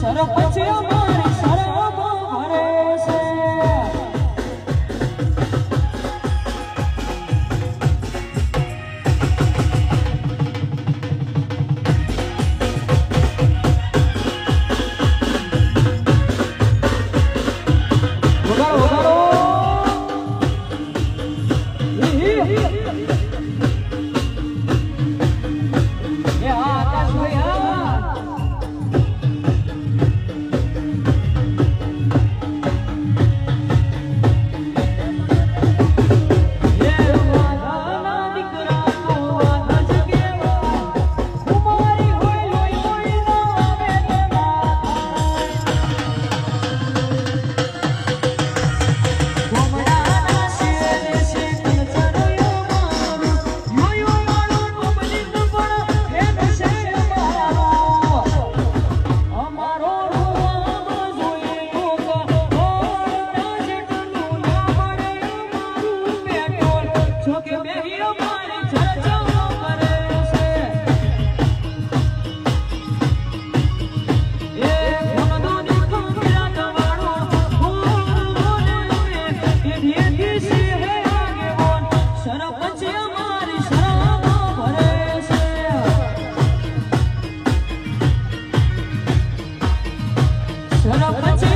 Sarap at siya man here. Hello, Pacha.